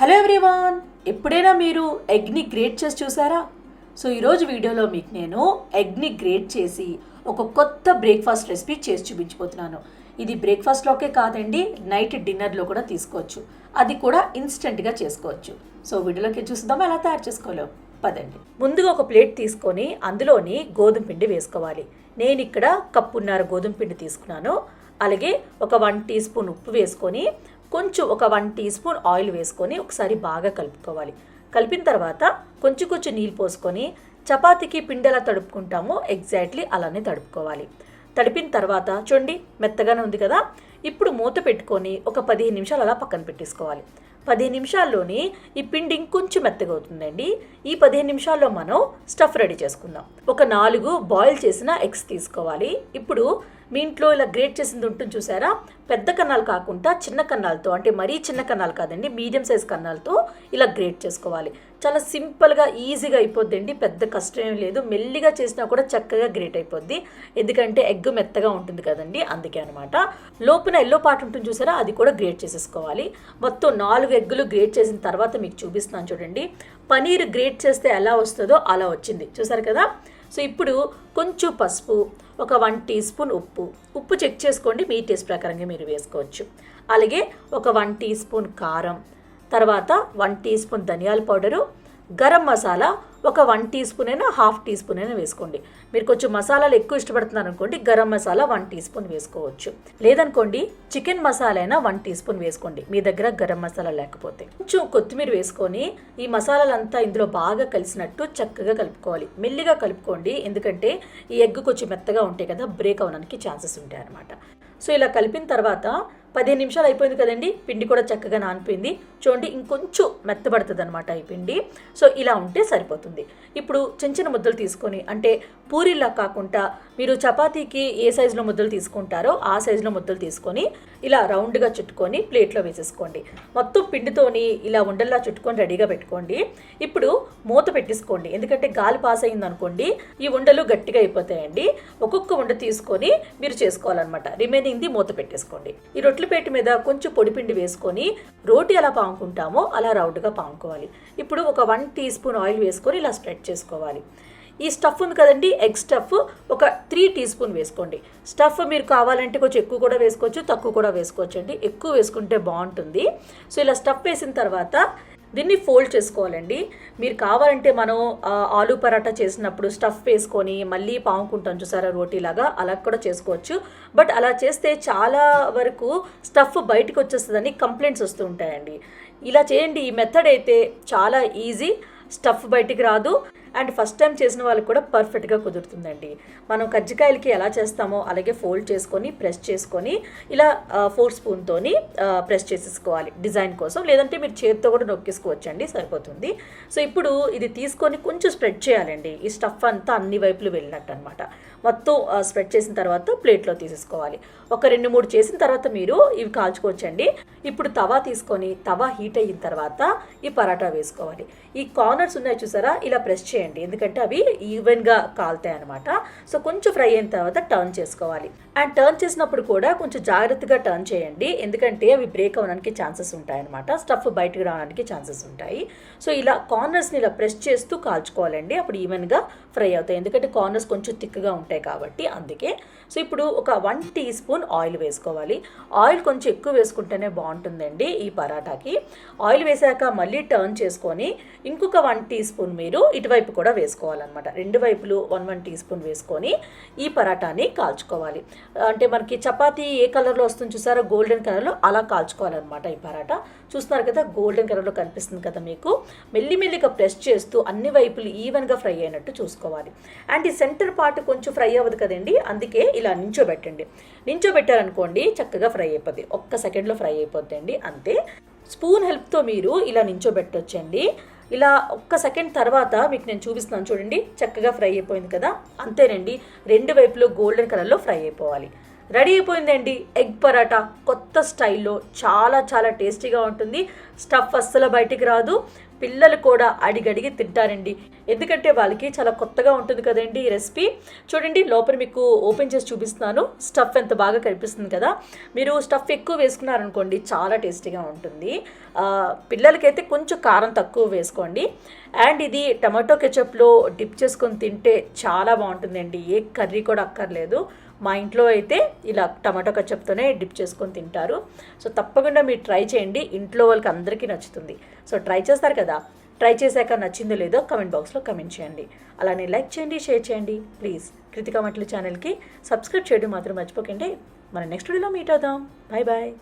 Hello everyone ఎప్పుడైనా మీరు ఎగ్ని great చేసి చూసారా? సో ఈరోజు వీడియోలో మీకు నేను ఎగ్ని గ్రేట్ చేసి ఒక కొత్త బ్రేక్ఫాస్ట్ రెసిపీ చేసి చూపించిపోతున్నాను. ఇది బ్రేక్ఫాస్ట్లోకే కాదండి నైట్ డిన్నర్లో కూడా తీసుకోవచ్చు. అది కూడా ఇన్స్టెంట్గా చేసుకోవచ్చు. సో వీడియోలోకి చూద్దాం ఎలా తయారు చేసుకోలేం పదండి. ముందుగా ఒక ప్లేట్ తీసుకొని అందులోని గోధుమ పిండి వేసుకోవాలి. నేను ఇక్కడ కప్పున్నర గోధుమ పిండి తీసుకున్నాను. అలాగే ఒక వన్ టీ స్పూన్ ఉప్పు వేసుకొని కొంచెం ఒక వన్ టీ స్పూన్ ఆయిల్ వేసుకొని ఒకసారి బాగా కలుపుకోవాలి. కలిపిన తర్వాత కొంచెం కొంచెం నీళ్ళు పోసుకొని చపాతీకి పిండెలా తడుపుకుంటామో ఎగ్జాక్ట్లీ అలానే తడుపుకోవాలి. తడిపిన తర్వాత చూడండి మెత్తగానే ఉంది కదా? ఇప్పుడు మూత పెట్టుకొని ఒక పదిహేను నిమిషాలు అలా పక్కన పెట్టేసుకోవాలి. పదిహేను నిమిషాల్లోనే ఈ పిండి ఇంకొంచెం మెత్తగా అవుతుందండి ఈ పదిహేను నిమిషాల్లో మనం స్టఫ్ రెడీ చేసుకుందాం. ఒక నాలుగు బాయిల్ చేసిన ఎగ్స్ తీసుకోవాలి. ఇప్పుడు మీ ఇంట్లో ఇలా గ్రేట్ చేసింది ఉంటుంది చూసారా? పెద్ద కన్నాలు కాకుండా చిన్న కన్నాలతో అంటే మరీ చిన్న కన్నాలు కాదండి మీడియం సైజ్ కన్నాలతో ఇలా గ్రేట్ చేసుకోవాలి. చాలా సింపుల్గా ఈజీగా అయిపోద్దండి. పెద్ద కష్టం ఏం లేదు. మెల్లిగా చేసినా కూడా చక్కగా గ్రేట్ అయిపోద్ది. ఎందుకంటే ఎగ్ మెత్తగా ఉంటుంది కదండి అందుకే అనమాట లోపల ఎల్లో పాటు ఉంటుంది చూసారా? అది కూడా గ్రేట్ చేసేసుకోవాలి. మొత్తం నాలుగు ఎగ్గులు గ్రేట్ చేసిన తర్వాత మీకు చూపిస్తున్నాను చూడండి. పనీర్ గ్రేట్ చేస్తే ఎలా వస్తుందో అలా వచ్చింది. చూసారు కదా? సో ఇప్పుడు కొంచెం పసుపు ఒక వన్ టీ స్పూన్ ఉప్పు. ఉప్పు చెక్ చేసుకోండి మీ టేస్ట్ ప్రకారంగా మీరు వేసుకోవచ్చు. అలాగే ఒక వన్ టీ స్పూన్ కారం తర్వాత వన్ టీ స్పూన్ ధనియాల పౌడరు గరం మసాలా ఒక వన్ టీ స్పూన్ అయినా హాఫ్ టీ స్పూన్ అయినా వేసుకోండి. మీరు కొంచెం మసాలాలు ఎక్కువ ఇష్టపడుతున్నారు అనుకోండి garam masala one teaspoon వేసుకోవచ్చు. లేదనుకోండి చికెన్ మసాలా అయినా వన్ టీ స్పూన్ వేసుకోండి. మీ దగ్గర గరం మసాలా లేకపోతే. కొంచెం కొత్తిమీర వేసుకొని ఈ మసాలాలంతా ఇందులో బాగా కలిసినట్టు చక్కగా కలుపుకోవాలి. మెల్లిగా కలుపుకోండి. ఎందుకంటే ఈ ఎగ్ కొంచెం మెత్తగా ఉంటాయి కదా బ్రేక్ అవడానికి ఛాన్సెస్ ఉంటాయి అనమాట సో ఇలా కలిపిన తర్వాత పదిహేను నిమిషాలు అయిపోయింది కదండి పిండి కూడా చక్కగా నానిపోయింది. చూడండి ఇంకొంచెం మెత్తబడుతుంది అనమాట ఈ పిండి. సో ఇలా ఉంటే సరిపోతుంది. ఇప్పుడు చిన్న చిన్న ముద్దలు తీసుకొని అంటే పూరిలా కాకుండా మీరు చపాతీకి ఏ సైజులో ముద్దలు తీసుకుంటారో ఆ సైజులో ముద్దలు తీసుకొని ఇలా రౌండ్గా చుట్టుకొని ప్లేట్లో వేసేసుకోండి. మొత్తం పిండితోని ఇలా ఉండల్లా చుట్టుకొని రెడీగా పెట్టుకోండి. ఇప్పుడు మూత పెట్టేసుకోండి. ఎందుకంటే గాలి పాస్ అయింది అనుకోండి ఈ ఉండలు గట్టిగా అయిపోతాయండి. ఒక్కొక్క ఉండ తీసుకొని మీరు చేసుకోవాలన్నమాట. రిమైనింగ్ది మూత పెట్టేసుకోండి. ఈ రొట్టెల పేట మీద కొంచెం పొడిపిండి వేసుకొని రోటి ఎలా పాముకుంటామో అలా రౌండ్గా పాముకోవాలి. ఇప్పుడు ఒక వన్ టీ స్పూన్ ఆయిల్ వేసుకొని ఇలా స్ప్రెడ్ చేసుకోవాలి. ఈ స్టఫ్ ఉంది కదండి ఎగ్ స్టఫ్ ఒక త్రీ టీ స్పూన్ వేసుకోండి. స్టఫ్ మీరు కావాలంటే కొంచెం ఎక్కువ కూడా వేసుకోవచ్చు తక్కువ కూడా వేసుకోవచ్చు అండి. ఎక్కువ వేసుకుంటే బాగుంటుంది. సో ఇలా స్టఫ్ వేసిన తర్వాత దీన్ని ఫోల్డ్ చేసుకోవాలండి. మీరు కావాలంటే మనం ఆలు పరాటా చేసినప్పుడు స్టఫ్ వేసుకొని మళ్ళీ పాముకుంటాం చూసారా రోటీలాగా అలా కూడా చేసుకోవచ్చు. బట్ అలా చేస్తే చాలా వరకు స్టఫ్ బయటకు వచ్చేస్తుందని కంప్లైంట్స్ వస్తూ ఉంటాయండి. ఇలా చేయండి. ఈ మెథడ్ అయితే చాలా ఈజీ స్టఫ్ బయటికి రాదు. అండ్ ఫస్ట్ టైం చేసిన వాళ్ళకి కూడా పర్ఫెక్ట్గా కుదురుతుందండి. మనం కజ్జికాయలకి ఎలా చేస్తామో అలాగే ఫోల్డ్ చేసుకొని ప్రెస్ చేసుకొని ఇలా ఫోర్ స్పూన్తోని ప్రెస్ చేసేసుకోవాలి డిజైన్ కోసం. లేదంటే మీరు చేతితో కూడా నొక్కేసుకోవచ్చండి సరిపోతుంది. సో ఇప్పుడు ఇది తీసుకొని కొంచెం స్ప్రెడ్ చేయాలండి. ఈ స్టఫ్ అంతా అన్ని వైపులు వెళ్ళినట్టు అనమాట మొత్తం స్ప్రెడ్ చేసిన తర్వాత ప్లేట్లో తీసేసుకోవాలి. ఒక రెండు మూడు చేసిన తర్వాత మీరు ఇవి కాల్చుకోవచ్చండి. ఇప్పుడు తవా తీసుకొని తవా హీట్ అయిన తర్వాత ఈ పరాటా వేసుకోవాలి. ఈ కార్నర్స్ ఉన్నాయి చూసారా? ఇలా ప్రెస్ చేయండి. ఎందుకంటే అవి ఈవెన్గా కాలుతాయి అనమాట సో కొంచెం ఫ్రై అయిన తర్వాత టర్న్ చేసుకోవాలి. అండ్ టర్న్ చేసినప్పుడు కూడా కొంచెం జాగ్రత్తగా టర్న్ చేయండి. ఎందుకంటే అవి బ్రేక్ అవ్వడానికి ఛాన్సెస్ ఉంటాయి అనమాట స్టఫ్ బయటకు రావడానికి ఛాన్సెస్ ఉంటాయి. సో ఇలా కార్నర్స్ని ఇలా ప్రెస్ చేస్తూ కాల్చుకోవాలండి. అప్పుడు ఈవెన్గా ఫ్రై అవుతాయి. ఎందుకంటే కార్నర్స్ కొంచెం థిక్గా ఉంటాయి కాబట్టి అందుకే. సో ఇప్పుడు ఒక వన్ టీ స్పూన్ ఆయిల్ వేసుకోవాలి. ఆయిల్ కొంచెం ఎక్కువ వేసుకుంటేనే బాగుంటుందండి ఈ పరాటాకి. ఆయిల్ వేసాక మళ్ళీ టర్న్ చేసుకొని ఇంకొక వన్ టీ స్పూన్ మీరు ఇటువైపు కూడా వేసుకోవాలన్నమాట. రెండు వైపులు వన్ వన్ టీ స్పూన్ వేసుకొని ఈ పరాటాని కాల్చుకోవాలి. అంటే మనకి చపాతీ ఏ కలర్లో వస్తుంది చూసారో? గోల్డెన్ కలర్లో అలా కాల్చుకోవాలన్నమాట ఈ పరాటా. చూస్తున్నారు కదా గోల్డెన్ కలర్లో కనిపిస్తుంది కదా మీకు. మెల్లిమెల్లిగా ప్రెస్ చేస్తూ అన్ని వైపులు ఈవెన్గా ఫ్రై అయినట్టు చూసుకోవాలి. అండ్ ఈ సెంటర్ పార్ట్ కొంచెం ఫ్రై అవ్వదు కదండి అందుకే ఇలా నించోబెట్టండి. నించోబెట్టారనుకోండి చక్కగా ఫ్రై అయిపోద్ది. ఒక్క సెకండ్లో ఫ్రై అయిపోద్ది అండి అంతే. స్పూన్ హెల్ప్తో మీరు ఇలా నించోబెట్టొచ్చండి. ఇలా ఒక్క సెకండ్ తర్వాత మీకు నేను చూపిస్తున్నాను చూడండి. చక్కగా ఫ్రై అయిపోయింది కదా? అంతేనండి. రెండు వైపులు గోల్డెన్ కలర్లో ఫ్రై అయిపోవాలి. రెడీ అయిపోయిందండి ఎగ్ పరాటా. కొత్త స్టైల్లో చాలా చాలా టేస్టీగా ఉంటుంది. స్టఫ్ అస్సలు బయటికి రాదు. పిల్లలు కూడా అడిగడిగి తింటారండి. ఎందుకంటే వాళ్ళకి చాలా కొత్తగా ఉంటుంది కదండి ఈ రెసిపీ. చూడండి లోపల మీకు ఓపెన్ చేసి చూపిస్తున్నాను. స్టఫ్ ఎంత బాగా కనిపిస్తుంది కదా. మీరు స్టఫ్ ఎక్కువ వేసుకున్నారనుకోండి చాలా టేస్టీగా ఉంటుంది. పిల్లలకైతే కొంచెం కారం తక్కువ వేసుకోండి. అండ్ ఇది టమాటో కెచప్లో డిప్ చేసుకొని తింటే చాలా బాగుంటుందండి. ఏ కర్రీ కూడా అక్కర్లేదు. మా ఇంట్లో అయితే ఇలా టమాటో కచ్చప్తోనే డిప్ చేసుకొని తింటారు. సో తప్పకుండా మీరు ట్రై చేయండి. ఇంట్లో వాళ్ళకి అందరికీ నచ్చుతుంది. సో ట్రై చేస్తారు కదా? ట్రై చేశాక నచ్చిందో లేదో కమెంట్ బాక్స్లో కమెంట్ చేయండి. అలానే లైక్ చేయండి షేర్ చేయండి. ప్లీజ్ కృతికా మట్ల ఛానల్కి సబ్స్క్రైబ్ చేయడం మాత్రం మర్చిపోకండి. మన నెక్స్ట్ వీడియోలో మీట్ అవుదాం. Bye bye.